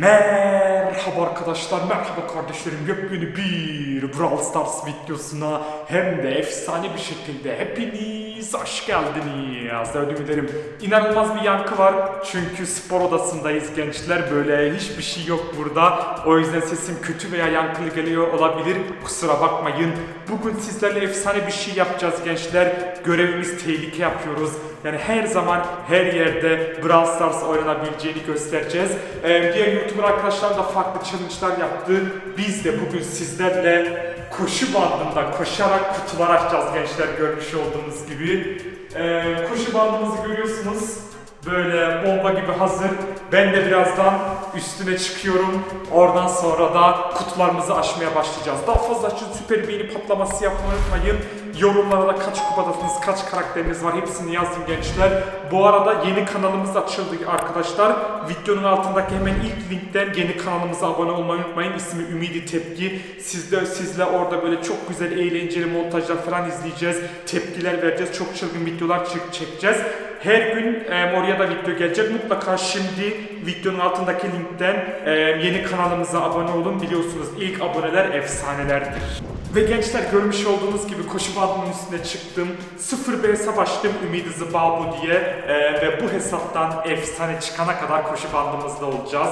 Merhaba arkadaşlar, merhaba kardeşlerim. Yepyeni bir Brawl Stars videosuna hem de efsane bir şekilde hepiniz hoş geldiniz. Ödüm ederim. İnanılmaz bir yankı var çünkü spor odasındayız gençler. Böyle hiçbir şey yok burada. O yüzden sesim kötü veya yankılı geliyor olabilir. Kusura bakmayın. Bugün sizlerle efsane bir şey yapacağız gençler. Görevimiz tehlike yapıyoruz. Yani her zaman her yerde Brawl Stars oynanabileceğini göstereceğiz. Ee, diğer YouTuber arkadaşlar da farklı challenge'lar yaptı. Biz de bugün sizlerle koşu bandında koşarak kutular açacağız gençler görmüş olduğunuz gibi. Ee, koşu bandımızı görüyorsunuz. Böyle bomba gibi hazır. Ben de birazdan üstüne çıkıyorum. Oradan sonra da kutularımızı açmaya başlayacağız. Daha fazla için süper beğeni patlaması yapmayı unutmayın. Yorumlara da kaç kupadasınız, kaç karakteriniz var hepsini yazın gençler. Bu arada yeni kanalımız açıldı arkadaşlar. Videonun altındaki hemen ilk linkten yeni kanalımıza abone olmayı unutmayın. İsmi Ümidi Tepki. Siz de sizle orada böyle çok güzel eğlenceli montajlar falan izleyeceğiz. Tepkiler vereceğiz. Çok çılgın videolar çek- çekeceğiz. Her gün e, oraya da video gelecek. Mutlaka şimdi videonun altındaki linkten e, yeni kanalımıza abone olun. Biliyorsunuz ilk aboneler efsanelerdir. Ve gençler görmüş olduğunuz gibi koşu bandının üstüne çıktım. 0 bir hesap açtım Ümidi Zıbabu diye. E, ve bu hesaptan efsane çıkana kadar koşu bandımızda olacağız.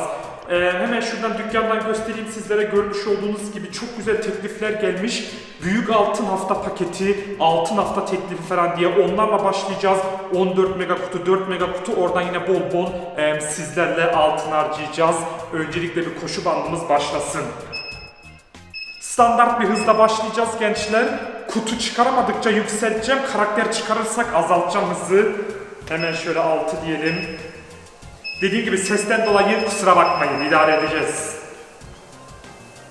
Ee, hemen şuradan dükkandan göstereyim sizlere görmüş olduğunuz gibi çok güzel teklifler gelmiş. Büyük altın hafta paketi, altın hafta teklifi falan diye onlarla başlayacağız. 14 mega kutu, 4 mega kutu oradan yine bol bol e, sizlerle altın harcayacağız. Öncelikle bir koşu bandımız başlasın. Standart bir hızla başlayacağız gençler. Kutu çıkaramadıkça yükselteceğim. Karakter çıkarırsak azaltacağım hızı. Hemen şöyle 6 diyelim. Dediğim gibi sesten dolayı kusura bakmayın, idare edeceğiz.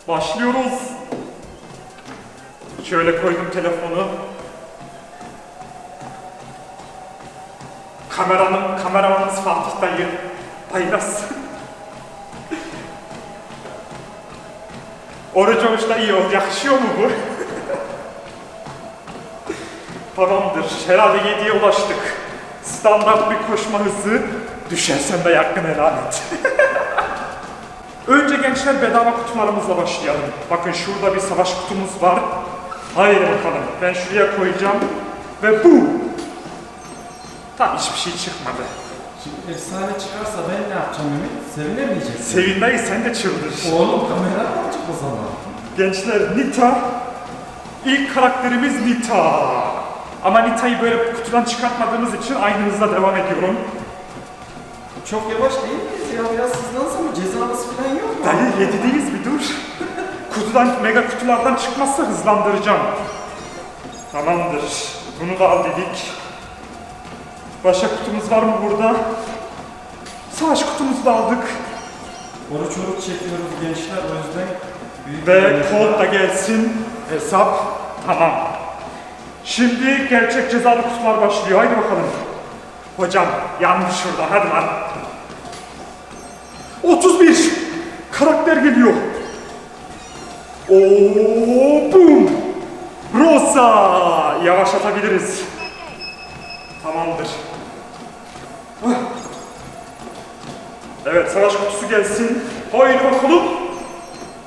Başlıyoruz. Şöyle koydum telefonu. Kameranın, kameramanımız Fatih dayı. Paylas. Oruç oruçta iyi ol. Yakışıyor mu bu? Tamamdır. Herhalde 7'ye ulaştık. Standart bir koşma hızı. Düşersen de yakkın helal et. Önce gençler bedava kutularımızla başlayalım. Bakın şurada bir savaş kutumuz var. Haydi bakalım. Ben şuraya koyacağım. Ve bu. Tam hiçbir şey çıkmadı. Şimdi efsane çıkarsa ben ne yapacağım Ümit? Sevinemeyeceksin. Sevin dayı sen de çıldır. Oğlum kamera mı açık o zaman? Gençler Nita. İlk karakterimiz Nita. Ama Nita'yı böyle kutudan çıkartmadığımız için aynı hızla devam ediyorum. Çok yavaş değil miyiz ya? Biraz hızlansa mı? Cezamız falan yok mu? Dayı yedideyiz bir dur. Kutudan, mega kutulardan çıkmazsa hızlandıracağım. Tamamdır. Bunu da al dedik. Başka kutumuz var mı burada? Savaş kutumuzu da aldık. Oruç oruç çekiyoruz gençler o yüzden büyük Ve bir- kod da gelsin. Hesap. Tamam. Şimdi gerçek cezalı kutular başlıyor. Haydi bakalım. Hocam yanlış şurada. Hadi lan. 31. Karakter geliyor. Oo, boom. Rosa. Yavaşlatabiliriz. Tamamdır. Evet savaş kutusu gelsin. Haydi bakalım.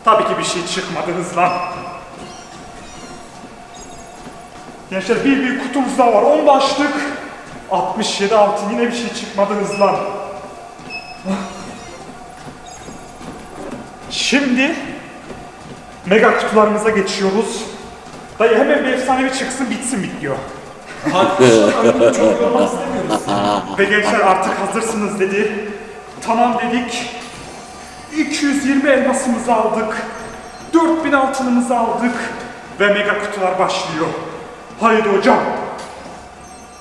Tabii ki bir şey çıkmadı hızlan. Gençler bir büyük kutumuz daha var. 10 başlık. 67 altın yine bir şey çıkmadı hızlan. Şimdi mega kutularımıza geçiyoruz. Dayı hemen bir efsane bir çıksın bitsin video. Hadi çok yormak istemiyoruz. Ve gençler artık hazırsınız dedi. Tamam dedik. 220 elmasımızı aldık. 4000 altınımızı aldık. Ve mega kutular başlıyor. Haydi hocam.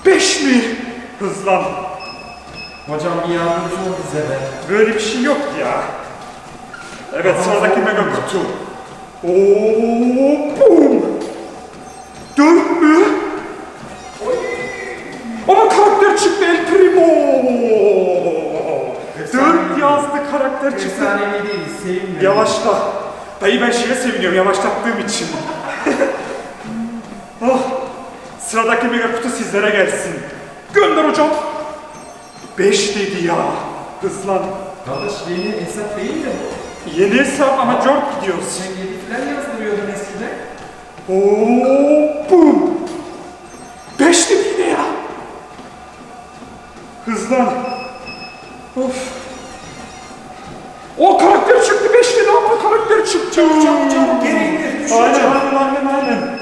5 mi? Hızlan. Hocam bir yardımcı ol bize be. Böyle bir şey yok ya. Evet sıradaki mega kutu. Oo, boom. 4 mü? Ama karakter çıktı El Primo. 4 yazdı karakter çıktı. Efsanevi değil, sevinmiyorum. Yavaşla. Dayı ben şeye seviniyorum yavaşlattığım için. oh, sıradaki mega kutu sizlere gelsin. Gönder hocam. 5 dedi ya. Hızlan. Kardeş yeni hesap değil mi? Yeni hesap ama çok gidiyoruz. Sen yedi falan yazdırıyordun eskiden. Oo, bum. Beş dedi yine ya. Hızlan. Of. O karakter çıktı beş dedi ama karakter çıktı. Çabuk çabuk çabuk geri indir. Düşür Aynen çabuk. aynen aynen aynen.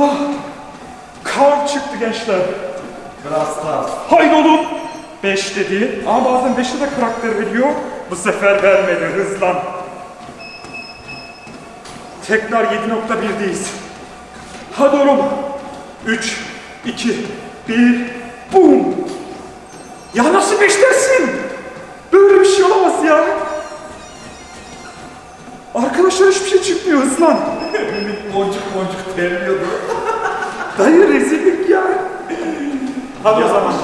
Ah. Kar çıktı gençler. Brawl Stars. Haydi oğlum. 5 dedi. Ama bazen 5'te de karakter veriyor. Bu sefer vermedi. Hızlan. Tekrar 7.1'deyiz. Hadi oğlum. 3, 2, 1, boom. Ya nasıl 5 dersin? Böyle bir şey olamaz ya. Arkadaşlar hiçbir şey çıkmıyor hızlan. Ümit boncuk boncuk terliyordu. Dayı rezillik ya. Hadi o zaman.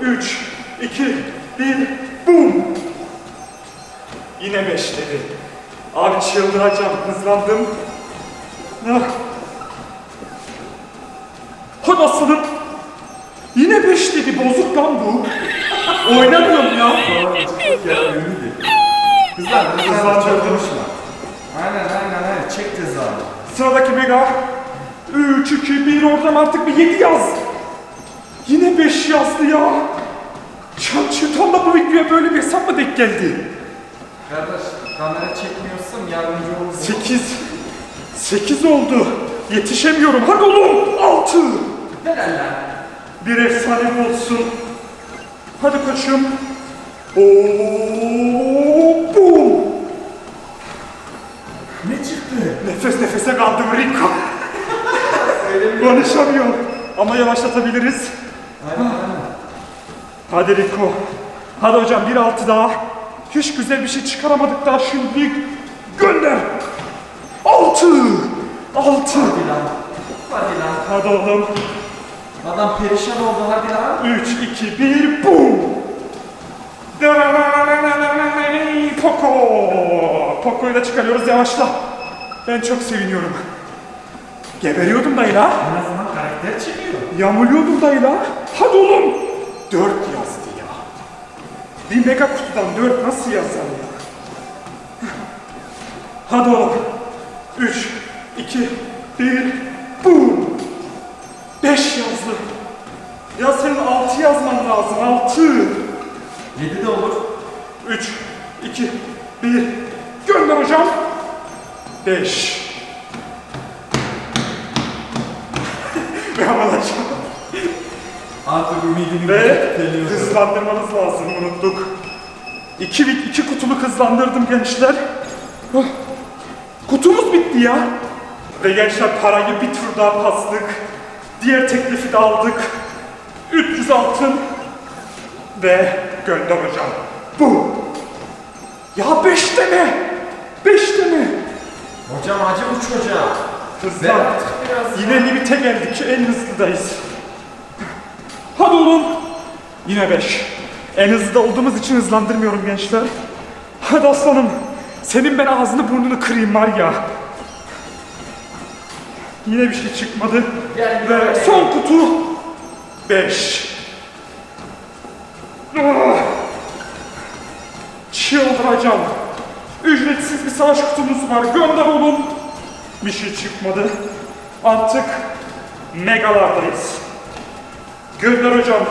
3, 2, 1, boom. Yine 5 dedi. Abi çıldıracağım, hızlandım. Ah. Hadi aslanım. Yine 5 dedi, bozuk lan bu. Oynamıyorum ya. Kızlar çok konuşma. Aynen aynen aynen çek cezanı. Sıradaki mega. 3, 2, 1 oradan artık bir 7 yaz. Yine 5 yazdı ya. Çan tam da bu videoya böyle bir hesap mı denk geldi? Kardeş kamera çekmiyorsam yardımcı olursun. 8. 8 oldu. Yetişemiyorum. Hadi oğlum. 6. Helal lan. Bir efsane olsun. Hadi koçum. Oo, boom. Ne çıktı? Nefes nefese kaldım Rico. Konuşamıyorum. Ama yavaşlatabiliriz. Aynen. Hadi Rico. Hadi hocam bir altı daha. Hiç güzel bir şey çıkaramadık daha şimdi. Gönder. Altı. Altı. Hadi lan. Hadi lan. Hadi oğlum. Adam perişan oldu hadi lan. 3, 2, 1, boom. Poco. Poco'yu da çıkarıyoruz yavaşla. Ben çok seviniyorum. Geberiyordum dayı la. En azından karakter çekiyor. Yamuluyordum dayı la. Hadi oğlum. 4 yazdı ya. Bir mega kutudan 4 nasıl yazar ya? Hadi oğlum. 3, 2, 1, boom. 5 yazdı. Ya senin 6 yazman lazım, 6. 7 de olur. 3, 2, 1, gönder hocam. 5. Ve alacağım. Artık ümidini Ve hızlandırmanız lazım unuttuk. İki, iki kutuluk hızlandırdım gençler. Kutumuz bitti ya. Ve gençler parayı bir tur daha pastık. Diğer teklifi de aldık. 300 altın. Ve gönder hocam. Bu. Ya beş deme. Beş deme. Hocam acı bu çocuğa. Hızlan. Ver artık biraz. Yine limite geldik. En hızlıdayız. Hadi oğlum. Yine 5. En hızlı olduğumuz için hızlandırmıyorum gençler. Hadi aslanım. Senin ben ağzını burnunu kırayım var ya. Yine bir şey çıkmadı. Gel, Ve son kutu 5. Çıldıracağım. Ücretsiz bir savaş kutumuz var. Gönder oğlum. Bir şey çıkmadı. Artık megalardayız. Gönder hocam.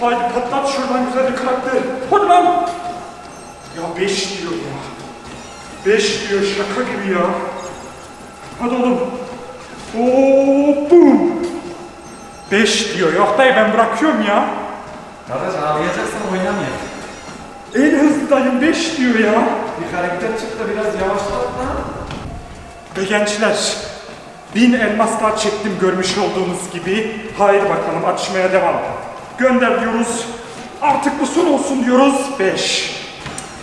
Haydi patlat şuradan güzel bir karakter. Hadi lan. Ya 5 diyor ya. 5 diyor şaka gibi ya. Hadi oğlum. Oo, boom. 5 diyor. Yok dayı ben bırakıyorum ya. Kardeş ağlayacaksan oynamayalım. En hızlıdayım 5 diyor ya. Bir karakter çıktı biraz yavaşlat lan. Ve gençler, bin elmas daha çektim görmüş olduğunuz gibi. Haydi bakalım açmaya devam. Gönder diyoruz. Artık bu son olsun diyoruz. 5.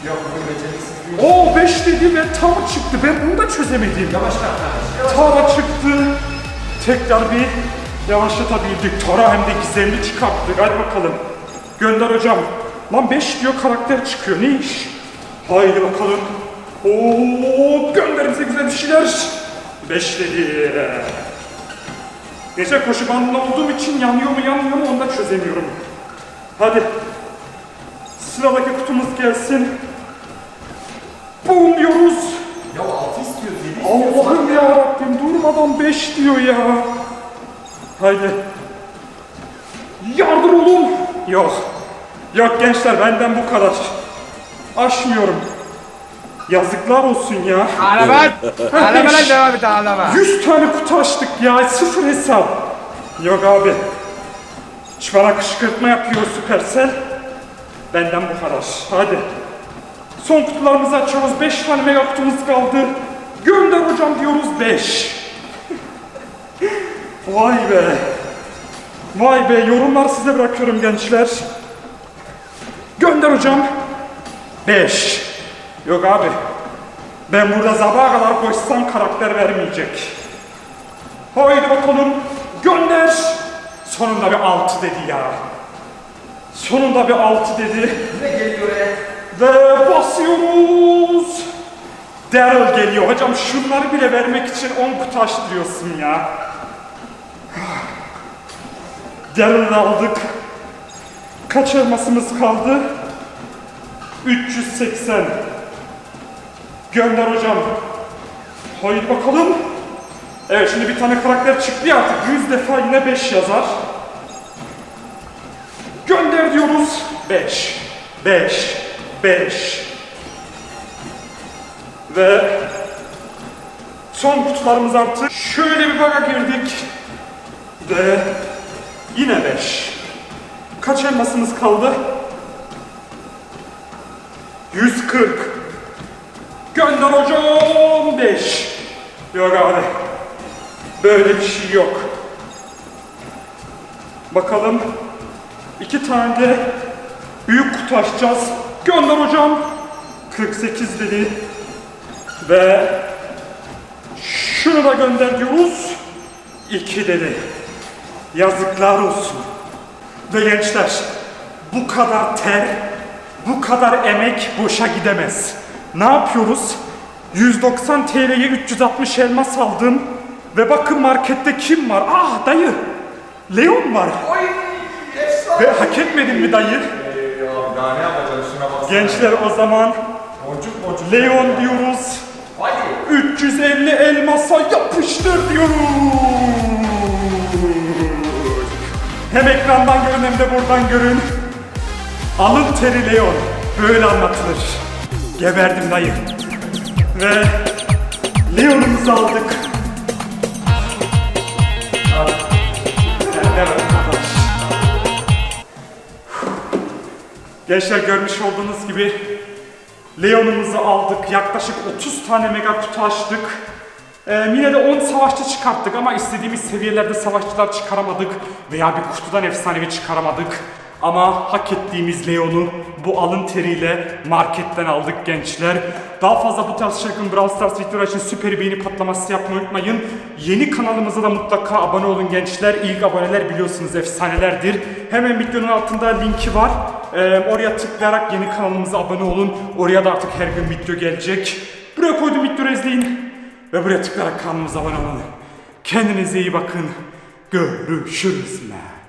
Yok bugün beceriksiz bir Oo 5 dedi ve tava çıktı. Ben bunu da çözemedim. Yavaş kal kardeş. Yavaş. Tara çıktı. Tekrar bir yavaşlatabildik. Tara hem de gizemli çıkarttık. Hadi bakalım. Gönder hocam. Lan 5 diyor karakter çıkıyor. Ne iş? Haydi bakalım. Oo gönder bize güzel bir şeyler. 5 dedi. Gece koşu bandında olduğum için yanıyor mu yanmıyor mu onu da çözemiyorum. Hadi. Sıradaki kutumuz gelsin. Bum diyoruz. Ya 6 istiyoruz 7 istiyoruz. Allah'ım ya Rabbim durmadan 5 diyor ya. Haydi. Yardır oğlum. Yok. Yok gençler benden bu kadar. Aşmıyorum. Yazıklar olsun ya. Ağlama lan devam et ağlama. 100 tane kutu açtık ya sıfır hesap. Yok abi. Şu bana kışkırtma yapıyor Supercell. Benden bu kadar. Hadi. Son kutularımızı açıyoruz. 5 tane mega kutumuz kaldı. Gönder hocam diyoruz 5. Vay be. Vay be yorumlar size bırakıyorum gençler. Gönder hocam. 5. Yok abi. Ben burada sabaha kadar koşsam karakter vermeyecek. Haydi bakalım gönder. Sonunda bir altı dedi ya. Sonunda bir altı dedi. Ne geliyor ya? Ve basıyoruz. Daryl geliyor. Hocam şunları bile vermek için 10 kutu açtırıyorsun ya. Daryl'ı aldık. Kaç elmasımız kaldı? 380. Gönder hocam. Haydi bakalım. Evet şimdi bir tane karakter çıktı ya artık 100 defa yine 5 yazar. Gönder diyoruz. 5. 5. 5. Ve son kutularımız artık. Şöyle bir baga girdik. Ve yine 5. Kaç elmasımız kaldı? 140. Gönder hocam 5. Yok abi. Böyle bir şey yok. Bakalım. iki tane büyük kutu açacağız. Gönder hocam. 48 dedi. Ve şunu da gönder diyoruz. 2 dedi. Yazıklar olsun. Ve gençler bu kadar ter, bu kadar emek boşa gidemez. Ne yapıyoruz? 190 TL'ye 360 elmas aldım. Ve bakın markette kim var? Ah dayı. Leon var. Oy! Efsane! Ve hak etmedin mi dayı? Ee, abi daha ne baksana. Gençler o zaman Boncuk boncuk. Leon diyoruz. Hadi. 350 elmasa yapıştır diyoruz. Hem ekrandan görün hem de buradan görün. Alın teri Leon. Böyle anlatılır. Geberdim dayı. Ve Leon'umuzu aldık. Evet, Gençler görmüş olduğunuz gibi Leon'umuzu aldık. Yaklaşık 30 tane mega kutu açtık. Ee, yine de 10 savaşçı çıkarttık ama istediğimiz seviyelerde savaşçılar çıkaramadık veya bir kutudan efsanevi çıkaramadık. Ama hak ettiğimiz Leon'u bu alın teriyle marketten aldık gençler. Daha fazla bu tarz şarkın Brawl Stars videoları için süper beğeni patlaması yapmayı unutmayın. Yeni kanalımıza da mutlaka abone olun gençler. İlk aboneler biliyorsunuz efsanelerdir. Hemen videonun altında linki var. Ee, oraya tıklayarak yeni kanalımıza abone olun. Oraya da artık her gün video gelecek. Buraya koydum videoyu izleyin. Ve buraya tıklayarak kanalımıza abone olun. Kendinize iyi bakın. Görüşürüz. Man.